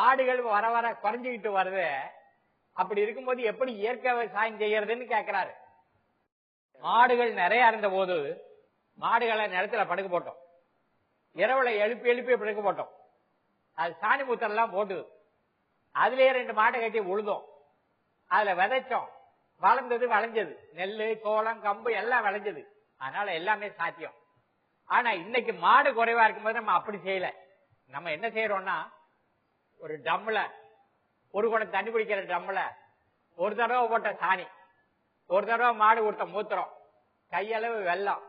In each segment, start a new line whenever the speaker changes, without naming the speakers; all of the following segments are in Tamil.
மாடுகள் வர வர குறைஞ்சுக்கிட்டு வருது. அப்படி இருக்கும்போது எப்படி இயற்கை விவசாயம் செய்யறதுன்னு கேக்குறாரு. மாடுகள் நிறைய இருந்த போது மாடுகளை நிலத்துல படுக்க போட்டோம். இரவுல எழுப்பி எழுப்பி படுக்க போட்டோம். அது சாணி மூத்தெல்லாம் போட்டுது அதுலயே ரெண்டு மாட்டை கட்டி உழுதோம். அதுல விதைச்சோம். வளர்ந்தது விளைஞ்சது. நெல்லு சோளம் கம்பு எல்லாம் விளைஞ்சது. அதனால எல்லாமே சாத்தியம். ஆனா இன்னைக்கு மாடு குறைவா இருக்கும்போது நம்ம அப்படி செய்யல. நம்ம என்ன செய்யறோம்னா ஒரு டம்ல ஒரு குடம் தண்ணி குடிக்கிற டம்ல ஒரு தடவை போட்ட சாணி. ஒரு தடவை மாடு கொடுத்த மூத்திரம். கையளவு வெல்லம்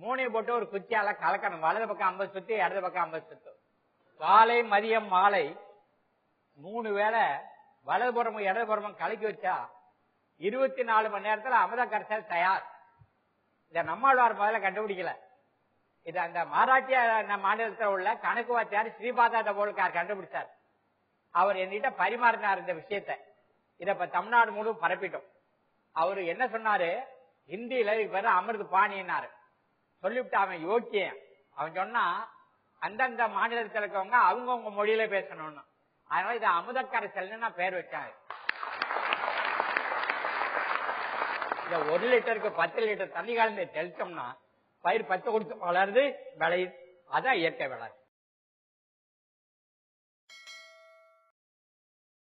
மூணையும் போட்டு ஒரு குச்சியால கலக்கணும். வலது பக்கம் ஐம்பது சுத்து இடது பக்கம் ஐம்பது சுத்து. காலை மதியம் மாலை. மூணு வேளை இடது புறமும் கலக்கி வச்சா இருபத்தி நாலு மணி நேரத்துல அமிர்த கரைசல் தயார். இத நம்மாழ்வார் முதல்ல கண்டுபிடிக்கல. இது அந்த மராட்டிய மாநிலத்தில் உள்ள கணக்கு வாத்தியார் ஸ்ரீபாதா தபோல்கார் கண்டுபிடிச்சார். அவர் என்கிட்ட பரிமாறினார் இந்த விஷயத்தை. இத இப்ப தமிழ்நாடு முழு பரப்பிட்டோம். அவரு என்ன சொன்னாரு? ஹிந்தியில இவர் பேரு அமிர்த சொல்லிவிட்டு அவன் யோக்கியன். அவன் சொன்னா அந்தந்த மாநிலத்தில் இருக்கவங்க அவங்கவுங்க மொழியில பேசணும்னு. அதனால இது அமுத நான் பேர் வச்சாங்க இந்த ஒரு லிட்டருக்கு பத்து லிட்டர் தண்ணி கலந்து தெளிச்சோம்னா பயிர் பச்சை கொடுத்து வளருது விளையுது. அதான் இயற்கை விளையாது